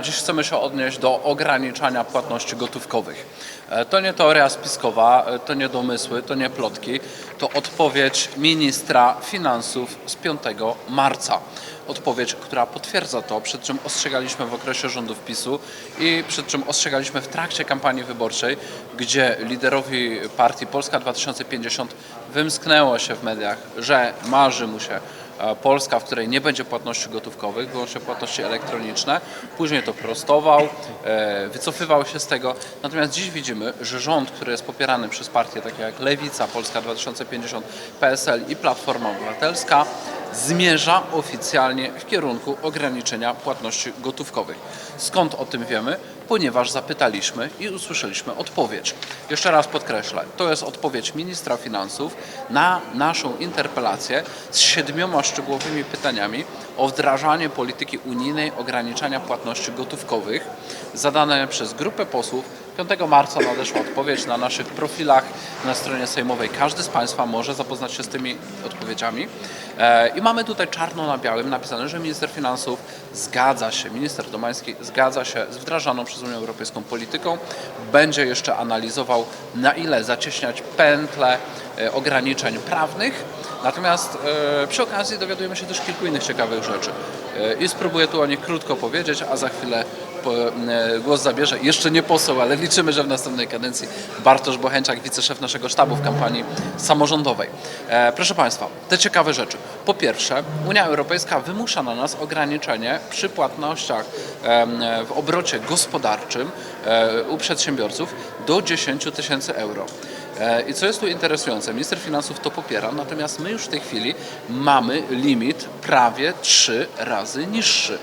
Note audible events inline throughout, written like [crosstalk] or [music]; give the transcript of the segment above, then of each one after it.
dziś chcemy się odnieść do ograniczania płatności gotówkowych. E, To nie teoria spiskowa, e, to nie domysły, to nie plotki, to odpowiedź ministra finansów z 5 marca. Odpowiedź, która potwierdza to, przed czym ostrzegaliśmy w okresie rządów PiSu i przed czym ostrzegaliśmy w trakcie kampanii wyborczej, gdzie liderowi partii Polska 2050 wymsknęło się w mediach, że marzy mu się Polska, w której nie będzie płatności gotówkowych, wyłącznie płatności elektroniczne. Później to prostował, e, wycofywał się z tego. Natomiast dziś widzimy, że rząd, który jest popierany przez partie takie jak Lewica, Polska 2050, PSL i Platforma Obywatelska, zmierza oficjalnie w kierunku ograniczenia płatności gotówkowych. Skąd o tym wiemy? Ponieważ zapytaliśmy i usłyszeliśmy odpowiedź. Jeszcze raz podkreślę, to jest odpowiedź ministra finansów na naszą interpelację z siedmioma szczegółowymi pytaniami o wdrażanie polityki unijnej ograniczania płatności gotówkowych zadane przez grupę posłów 5 marca nadeszła odpowiedź na naszych profilach na stronie sejmowej. Każdy z Państwa może zapoznać się z tymi odpowiedziami. E, I mamy tutaj czarno na białym napisane, że minister finansów zgadza się, minister Domański zgadza się z wdrażaną przez Unię Europejską polityką. Będzie jeszcze analizował, na ile zacieśniać pętle e, ograniczeń prawnych. Natomiast e, przy okazji dowiadujemy się też kilku innych ciekawych rzeczy. E, I spróbuję tu o nich krótko powiedzieć, a za chwilę po, e, głos zabierze jeszcze nie poseł, ale liczymy, że w następnej kadencji Bartosz Bochęciak, wiceszef naszego sztabu w kampanii samorządowej. E, proszę Państwa, te ciekawe rzeczy. Po pierwsze, Unia Europejska wymusza na nas ograniczenie przy płatnościach em, w obrocie gospodarczym e, u przedsiębiorców do 10 tysięcy euro. E, I co jest tu interesujące, minister finansów to popiera, natomiast my już w tej chwili mamy limit prawie trzy razy niższy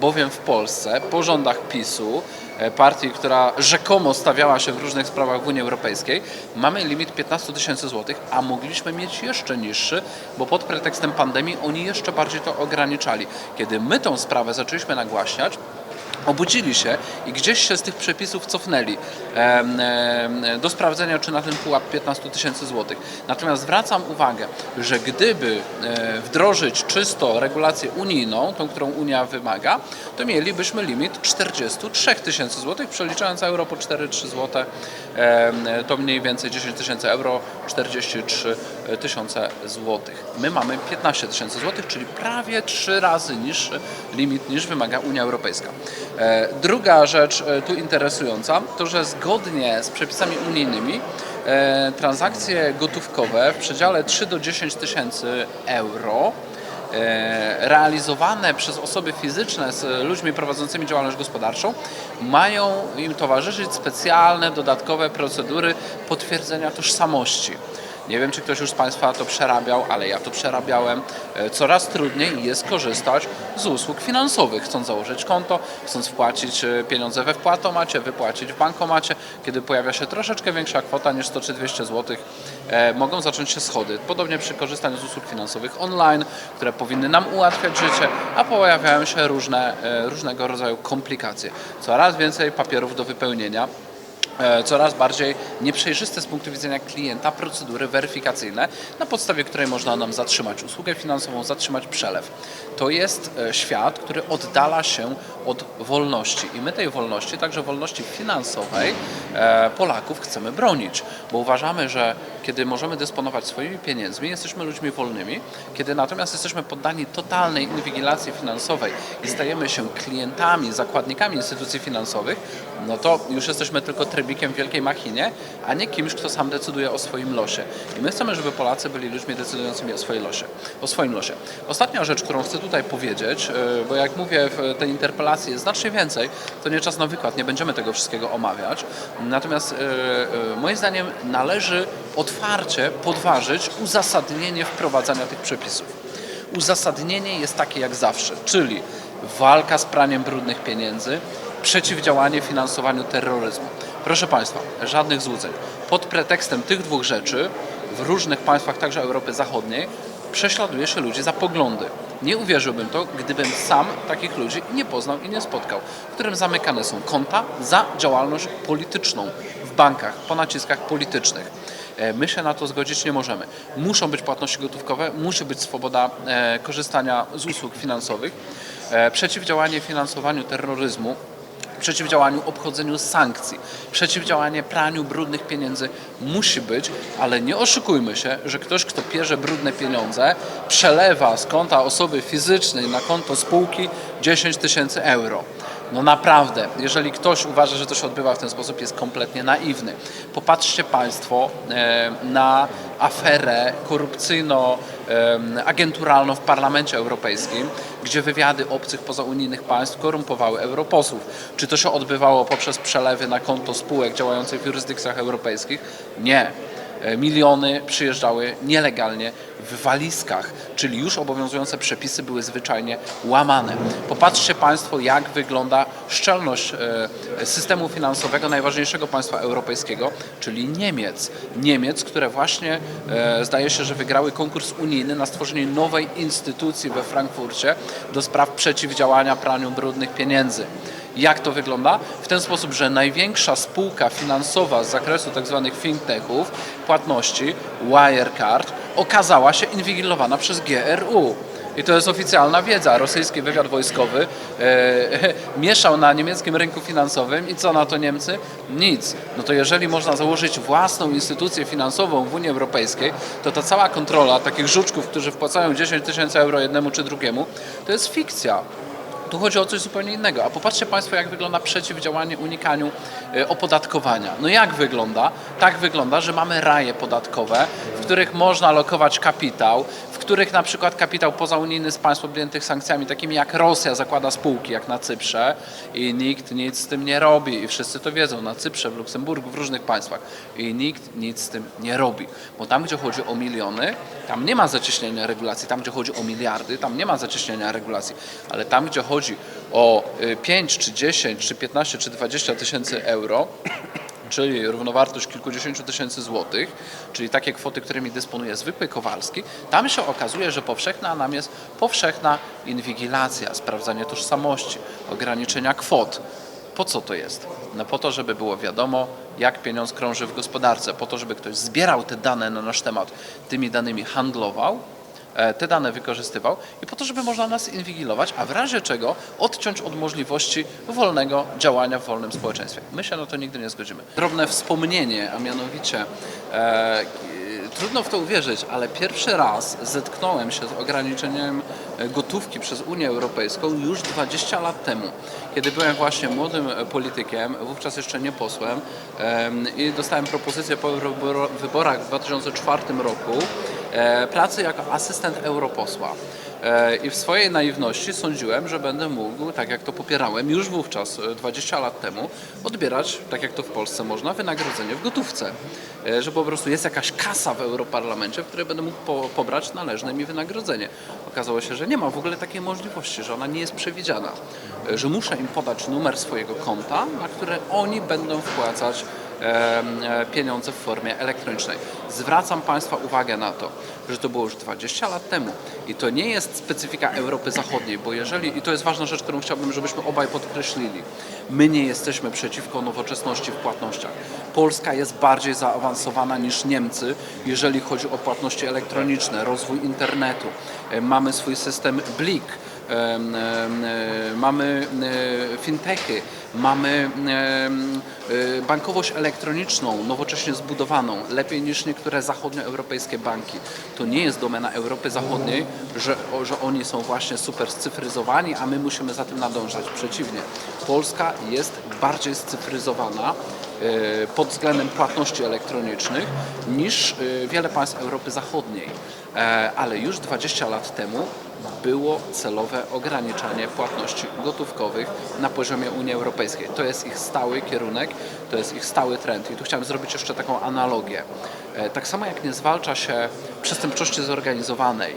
bowiem w Polsce po rządach PiSu, e, partii, która rzekomo stawiała się w różnych sprawach w Unii Europejskiej, mamy limit 15 tysięcy złotych, a mogliśmy mieć jeszcze niższy, bo pod pretekstem pandemii oni jeszcze bardziej to ograniczali. Kiedy my tą sprawę zaczęliśmy nagłaśniać, obudzili się i gdzieś się z tych przepisów cofnęli do sprawdzenia, czy na ten pułap 15 tysięcy złotych. Natomiast zwracam uwagę, że gdyby e, wdrożyć czysto regulację unijną, tą, którą Unia wymaga, to mielibyśmy limit 43 tysięcy złotych, przeliczając euro po 4-3 złote, to mniej więcej 10 tysięcy euro, 43 tysiące złotych. My mamy 15 tysięcy złotych, czyli prawie 3 razy niższy limit niż wymaga Unia Europejska. E, Druga rzecz e, tu interesująca, to że zgodnie z przepisami unijnymi e, transakcje gotówkowe w przedziale 3 do 10 tysięcy euro realizowane przez osoby fizyczne z ludźmi prowadzącymi działalność gospodarczą mają im towarzyszyć specjalne, dodatkowe procedury potwierdzenia tożsamości. Nie wiem, czy ktoś już z Państwa to przerabiał, ale ja to przerabiałem. E, Coraz trudniej jest korzystać z usług finansowych. Chcąc założyć konto, chcąc wpłacić e, pieniądze we wpłatomacie, wypłacić w bankomacie, kiedy pojawia się troszeczkę większa kwota niż 100 czy 200 zł, e, mogą zacząć się schody. Podobnie przy korzystaniu z usług finansowych online, które powinny nam ułatwiać życie, a pojawiają się różne, różnego rodzaju komplikacje. Coraz więcej papierów do wypełnienia coraz bardziej nieprzejrzyste z punktu widzenia klienta procedury weryfikacyjne, na podstawie której można nam zatrzymać usługę finansową, zatrzymać przelew. To jest e, świat, który oddala się od wolności i my tej wolności, także wolności finansowej e, Polaków chcemy bronić, bo uważamy, że kiedy możemy dysponować swoimi pieniędzmi, jesteśmy ludźmi wolnymi, kiedy natomiast jesteśmy poddani totalnej inwigilacji finansowej i stajemy się klientami, zakładnikami instytucji finansowych, no to już jesteśmy tylko trybikiem w wielkiej machinie, a nie kimś, kto sam decyduje o swoim losie. I my chcemy, żeby Polacy byli ludźmi decydującymi o swoim losie. O swoim losie. Ostatnia rzecz, którą chcę tutaj powiedzieć, yy, bo jak mówię w tej interpelacji jest znacznie więcej, to nie czas na wykład, nie będziemy tego wszystkiego omawiać. Natomiast yy, yy, moim zdaniem należy otwarcie podważyć uzasadnienie wprowadzania tych przepisów. Uzasadnienie jest takie jak zawsze, czyli walka z praniem brudnych pieniędzy, przeciwdziałanie finansowaniu terroryzmu. Proszę Państwa, żadnych złudzeń. Pod pretekstem tych dwóch rzeczy w różnych państwach, także Europy Zachodniej, prześladuje się ludzi za poglądy. Nie uwierzyłbym to, gdybym sam takich ludzi nie poznał i nie spotkał, którym zamykane są konta za działalność polityczną w bankach, po naciskach politycznych. E, My się na to zgodzić nie możemy. Muszą być płatności gotówkowe, musi być swoboda e, korzystania z usług finansowych. E, Przeciwdziałanie finansowaniu terroryzmu przeciwdziałaniu obchodzeniu sankcji, przeciwdziałanie praniu brudnych pieniędzy musi być, ale nie oszukujmy się, że ktoś, kto pierze brudne pieniądze, przelewa z konta osoby fizycznej na konto spółki 10 tysięcy euro. No naprawdę, jeżeli ktoś uważa, że to się odbywa w ten sposób, jest kompletnie naiwny. Popatrzcie Państwo e, na aferę korupcyjno-agenturalną w Parlamencie Europejskim, gdzie wywiady obcych pozaunijnych państw korumpowały europosłów. Czy to się odbywało poprzez przelewy na konto spółek działających w jurysdykcjach europejskich? Nie. E, Miliony przyjeżdżały nielegalnie w walizkach, czyli już obowiązujące przepisy były zwyczajnie łamane. Popatrzcie Państwo, jak wygląda szczelność e, systemu finansowego najważniejszego państwa europejskiego, czyli Niemiec. Niemiec, które właśnie e, zdaje się, że wygrały konkurs unijny na stworzenie nowej instytucji we Frankfurcie do spraw przeciwdziałania praniu brudnych pieniędzy. Jak to wygląda? W ten sposób, że największa spółka finansowa z zakresu tzw. fintechów, płatności, Wirecard, okazała się inwigilowana przez GRU. I to jest oficjalna wiedza. Rosyjski wywiad wojskowy e, [laughs] mieszał na niemieckim rynku finansowym i co na to Niemcy? Nic. No to jeżeli można założyć własną instytucję finansową w Unii Europejskiej, to ta cała kontrola takich żuczków, którzy wpłacają 10 tysięcy euro jednemu czy drugiemu, to jest fikcja. Tu chodzi o coś zupełnie innego. A popatrzcie Państwo, jak wygląda przeciwdziałanie unikaniu e, opodatkowania. No jak wygląda? Tak wygląda, że mamy raje podatkowe, w których można lokować kapitał, w których na przykład kapitał pozaunijny z państw objętych sankcjami, takimi jak Rosja, zakłada spółki, jak na Cyprze i nikt nic z tym nie robi. I wszyscy to wiedzą, na Cyprze, w Luksemburgu, w różnych państwach. I nikt nic z tym nie robi. Bo tam, gdzie chodzi o miliony, tam nie ma zacieśnienia regulacji. Tam, gdzie chodzi o miliardy, tam nie ma zacieśnienia regulacji. Ale tam, gdzie chodzi o y, 5, czy 10, czy 15, czy 20 tysięcy euro, czyli równowartość kilkudziesięciu tysięcy złotych, czyli takie kwoty, którymi dysponuje zwykły Kowalski, tam się okazuje, że powszechna nam jest powszechna inwigilacja, sprawdzanie tożsamości, ograniczenia kwot. Po co to jest? No po to, żeby było wiadomo, jak pieniądz krąży w gospodarce, po to, żeby ktoś zbierał te dane na nasz temat, tymi danymi handlował, te dane wykorzystywał i po to, żeby można nas inwigilować, a w razie czego odciąć od możliwości wolnego działania w wolnym społeczeństwie. My się na to nigdy nie zgodzimy. Drobne wspomnienie, a mianowicie e, Trudno w to uwierzyć, ale pierwszy raz zetknąłem się z ograniczeniem e, gotówki przez Unię Europejską już 20 lat temu, kiedy byłem właśnie młodym e, politykiem, wówczas jeszcze nie posłem em, i dostałem propozycję po wybor- wyborach w 2004 roku e, pracy jako asystent europosła. E, I w swojej naiwności sądziłem, że będę mógł, tak jak to popierałem już wówczas, e, 20 lat temu, odbierać, tak jak to w Polsce można, wynagrodzenie w gotówce. E, Że po prostu jest jakaś kasa w Europarlamencie, w której będę mógł po, pobrać należne mi wynagrodzenie. Okazało się, że nie ma w ogóle takiej możliwości, że ona nie jest przewidziana. E, Że muszę im podać numer swojego konta, na które oni będą wpłacać e, pieniądze w formie elektronicznej. Zwracam Państwa uwagę na to, że to było już 20 lat temu i to nie jest specyfika Europy Zachodniej, bo jeżeli, i to jest ważna rzecz, którą chciałbym, żebyśmy obaj podkreślili, my nie jesteśmy przeciwko nowoczesności w płatnościach. Polska jest bardziej zaawansowana niż Niemcy, jeżeli chodzi o płatności elektroniczne, rozwój internetu. E, Mamy swój system BLIK, e, mamy e, fintechy, mamy e, bankowość elektroniczną, nowocześnie zbudowaną, lepiej niż niektóre zachodnioeuropejskie banki. To nie jest domena Europy Zachodniej, że, że oni są właśnie super scyfryzowani, a my musimy za tym nadążać. Przeciwnie, Polska jest bardziej scyfryzowana e, pod względem płatności elektronicznych niż e, wiele państw Europy Zachodniej. E, Ale już 20 lat temu było celowe ograniczanie płatności gotówkowych na poziomie Unii Europejskiej. To jest ich stały kierunek, to jest ich stały trend. I tu chciałem zrobić jeszcze taką analogię. E, Tak samo jak nie zwalcza się przestępczości zorganizowanej,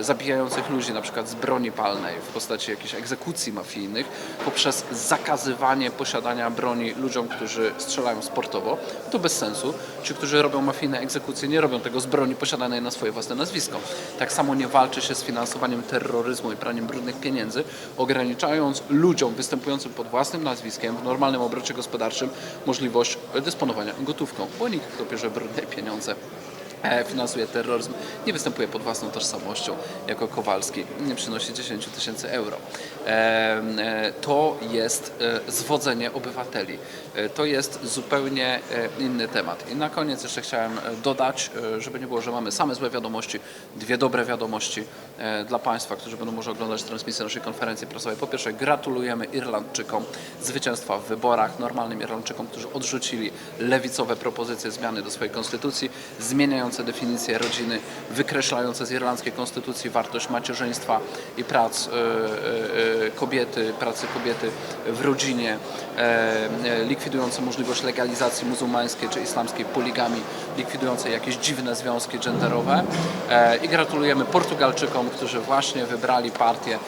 zabijających ludzi na przykład z broni palnej w postaci jakichś egzekucji mafijnych poprzez zakazywanie posiadania broni ludziom, którzy strzelają sportowo, to bez sensu. Ci, którzy robią mafijne egzekucje, nie robią tego z broni posiadanej na swoje własne nazwisko. Tak samo nie walczy się z finansowaniem terroryzmu i praniem brudnych pieniędzy, ograniczając ludziom występującym pod własnym nazwiskiem w normalnym obrocie gospodarczym możliwość dysponowania gotówką, bo nikt, kto bierze brudne pieniądze, e, [laughs] finansuje terroryzm, nie występuje pod własną tożsamością jako Kowalski, nie przynosi 10 tysięcy euro. E, To jest e, zwodzenie obywateli. E, To jest zupełnie inny temat. I na koniec jeszcze chciałem dodać, żeby nie było, że mamy same złe wiadomości, dwie dobre wiadomości dla Państwa, którzy będą może oglądać transmisję naszej konferencji prasowej. Po pierwsze, gratulujemy Irlandczykom zwycięstwa w wyborach, normalnym Irlandczykom, którzy odrzucili lewicowe propozycje zmiany do swojej konstytucji, zmieniające definicję rodziny, wykreślające z irlandzkiej konstytucji wartość macierzyństwa i prac e, e, kobiety, pracy kobiety w rodzinie, e, e, likwidujące możliwość legalizacji muzułmańskiej czy islamskiej poligami, likwidujące jakieś dziwne związki genderowe e, i gratulujemy Portugalczykom, którzy właśnie wybrali partię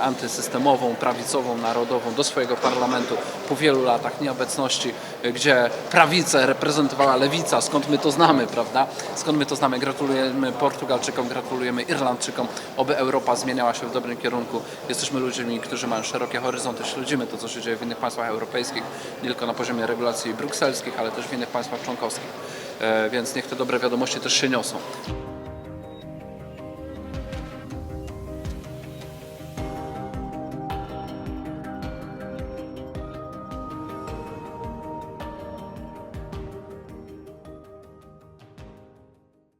antysystemową, prawicową, narodową do swojego parlamentu po wielu latach nieobecności, gdzie prawicę reprezentowała lewica, skąd my to znamy, prawda? Skąd my to znamy? Gratulujemy Portugalczykom, gratulujemy Irlandczykom, oby Europa zmieniała się w dobrym kierunku. Jesteśmy ludźmi, którzy mają szerokie horyzonty, śledzimy to, co się dzieje w innych państwach europejskich, nie tylko na poziomie regulacji brukselskich, ale też w innych państwach członkowskich. E, Więc niech te dobre wiadomości też się niosą.